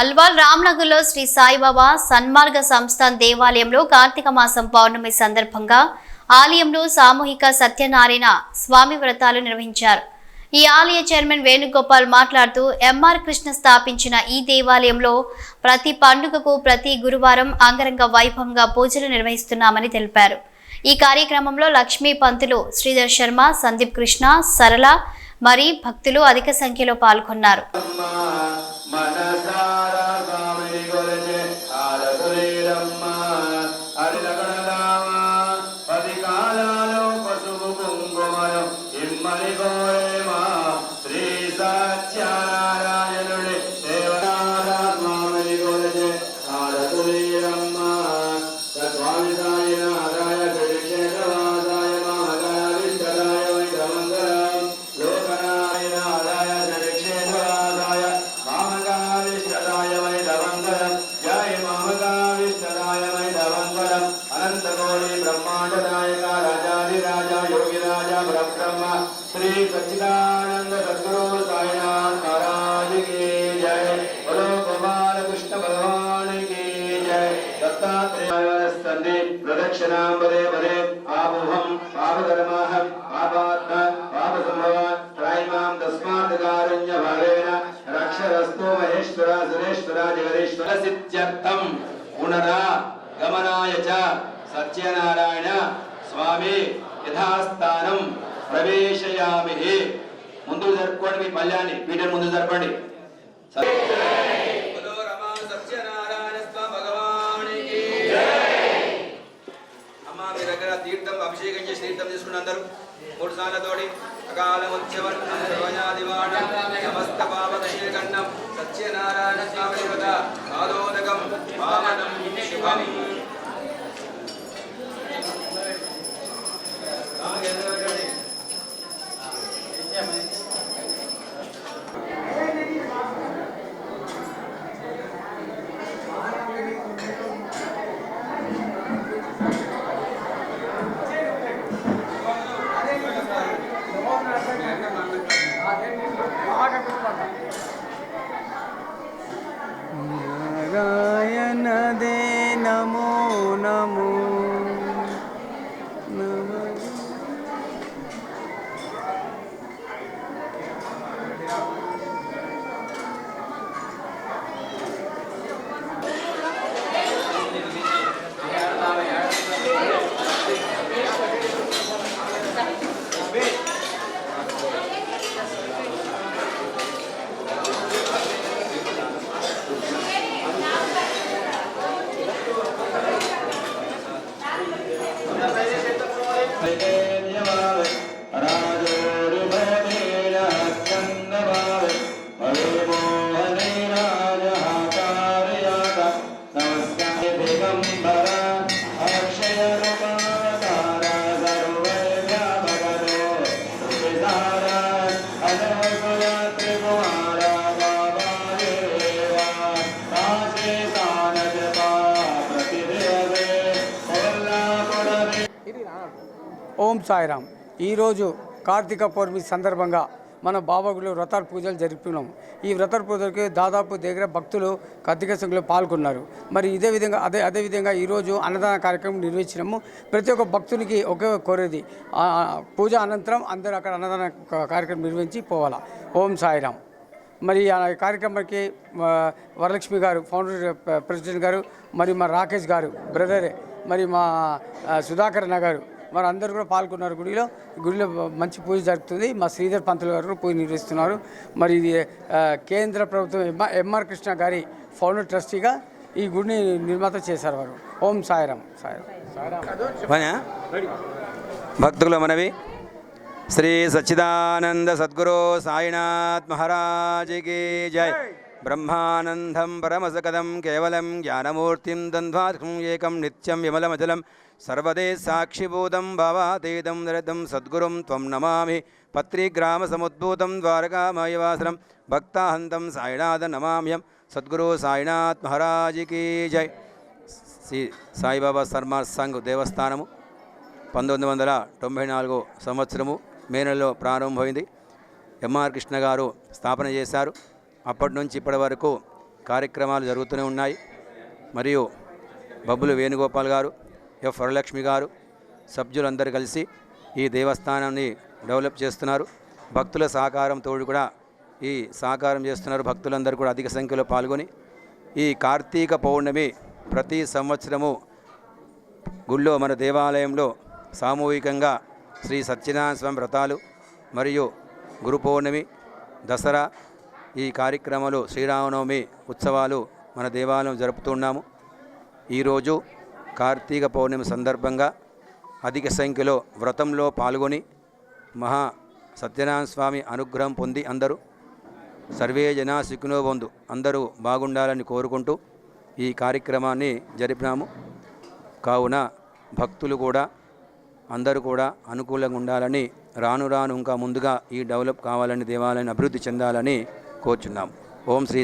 అల్వాల్ రామ్నగర్లో శ్రీ సాయిబాబా సన్మార్గ సంస్థాన్ దేవాలయంలో కార్తీక మాసం పౌర్ణమి సందర్భంగా ఆలయంలో సామూహిక సత్యనారాయణ స్వామి వ్రతాలు నిర్వహించారు. ఈ ఆలయ చైర్మన్ వేణుగోపాల్ మాట్లాడుతూ ఎంఆర్ కృష్ణ స్థాపించిన ఈ దేవాలయంలో ప్రతి పండుగకు ప్రతి గురువారం అంగరంగ వైభవంగా పూజలు నిర్వహిస్తున్నామని తెలిపారు. ఈ కార్యక్రమంలో లక్ష్మీ పంతులు శ్రీధర్ శర్మ సందీప్ కృష్ణ సరళ మరి భక్తులు అధిక సంఖ్యలో పాల్గొన్నారు. Bye. श्री सच्चिदानंद सदगुरु साईनाथ महाराज की जय बोलो गोपाल कृष्ण भगवान की जय दत्तात्रेयस्तन्ने प्रदक्षिणां वदे वदे आमुहं पापकर्माः पापात्मा पापसम्भव त्रायिमां तस्माद्गारुण्य भावेन रक्षरस्तो महेश्वरा सुरेश्वरा जगदीश्वरसित्यर्थं पुनरा गमनाय च सत्यनारायण स्वामी यथास्थानं ప్రవేశయామి ముందు జరుపుకోండి మీ పల్యాన్ని. పీఠం ముందు జరపండి. సత్యనారాయణ స్వామి భగవానికి అమ్మ మీ దగ్గర తీర్థం అభిషేకం చేసి తీర్థం తీసుకున్న అందరూ మూడు సార్లతోటి అకాలముత్యవర్ణం సర్వజాదివాణం సమస్త పాపదశేఖండం సత్యనారాయణ స్వామి వ్రత పాదోదకం పావనం శుభం Aha da tutmadı. ఓం సాయిరామ్. ఈరోజు కార్తీక పౌర్ణమి సందర్భంగా మన బాబాగులో వ్రతాల పూజలు జరుపుకున్నాం. ఈ వ్రతాల పూజలకి దాదాపు దగ్గర భక్తులు కార్తీక సంఖ్యలో పాల్గొన్నారు. మరి ఇదే విధంగా అదే అదే విధంగా ఈరోజు అన్నదాన కార్యక్రమం నిర్వహించినాము. ప్రతి ఒక్క భక్తునికి ఒకే కోరేది. పూజ అనంతరం అందరూ అక్కడ అన్నదాన కార్యక్రమం నిర్వహించి పోవాలా. ఓం సాయిరామ్. మరి ఆ కార్యక్రమానికి వరలక్ష్మి గారు ఫౌండర్ ప్రెసిడెంట్ గారు మరి మా రాకేష్ గారు బ్రదరే మరి మా సుధాకర్ గారు మరి అందరూ కూడా పాల్గొన్నారు గుడిలో. గుడిలో మంచి పూజ జరుగుతుంది. మా శ్రీధర్ పంతులు గారు పూజ నిర్వహిస్తున్నారు. మరి ఇది కేంద్ర ప్రభుత్వం ఎంఆర్ ఎంఆర్ కృష్ణ గారి ఫౌండర్ ట్రస్టీగా ఈ గుడిని నిర్మాత చేశారు వారు. ఓం సాయిరామ్ సాయిరామ్. భక్తుల మనవి. శ్రీ సచ్చిదానంద సద్గురు సాయినాథ్ మహారాజుకి జై. బ్రహ్మానందం పరమసకదం కేవలం జ్ఞానమూర్తిం ద్వంద్వాత్మం ఏకం నిత్యం విమలమచలం సర్వదే సాక్షిభూతం భావాతీతం నిరతం సద్గురుం త్వం నమామి పత్రిగ్రామసముద్భూతం ద్వారకామయవాసనం భక్తాహంతం సాయినాథ నమామ్యం సద్గురు సాయినాథ్ మహారాజికి జై శ్రీ సాయిబాబా శర్మ సంఘ్ దేవస్థానము పంతొమ్మిది వందల తొంభై నాలుగో సంవత్సరము మే నెలలో ప్రారంభమైంది. ఎంఆర్ కృష్ణ గారు స్థాపన చేశారు. అప్పటి నుంచి ఇప్పటి వరకు కార్యక్రమాలు జరుగుతూనే ఉన్నాయి. మరియు బబ్బులు వేణుగోపాల్ గారు ఎఫ్ వరలక్ష్మి గారు సభ్యులందరూ కలిసి ఈ దేవస్థానాన్ని డెవలప్ చేస్తున్నారు. భక్తుల సహకారంతో కూడా ఈ సహకారం చేస్తున్నారు భక్తులందరూ కూడా అధిక సంఖ్యలో పాల్గొని. ఈ కార్తీక పౌర్ణమి ప్రతి సంవత్సరము గుళ్ళో మన దేవాలయంలో సామూహికంగా శ్రీ సత్యనారాయణ స్వామి వ్రతాలు మరియు గురు పౌర్ణమి దసరా ఈ కార్యక్రమాలు శ్రీరామనవమి ఉత్సవాలు మన దేవాలయం జరుపుతున్నాము ఈరోజు కార్తీక పౌర్ణమి సందర్భంగా అధిక సంఖ్యలో వ్రతంలో పాల్గొని మహా సత్యనారాయణ స్వామి అనుగ్రహం పొంది అందరూ సర్వే జనా సుఖినో బంధు అందరూ బాగుండాలని కోరుకుంటూ ఈ కార్యక్రమాన్ని జరిపినాము. కావున భక్తులు కూడా అందరూ కూడా అనుకూలంగా ఉండాలని రాను రాను ఇంకా ముందుగా ఈ డెవలప్ కావాలని దేవాలయాన్ని అభివృద్ధి చెందాలని కోరుచున్నాం. ఓం శ్రీ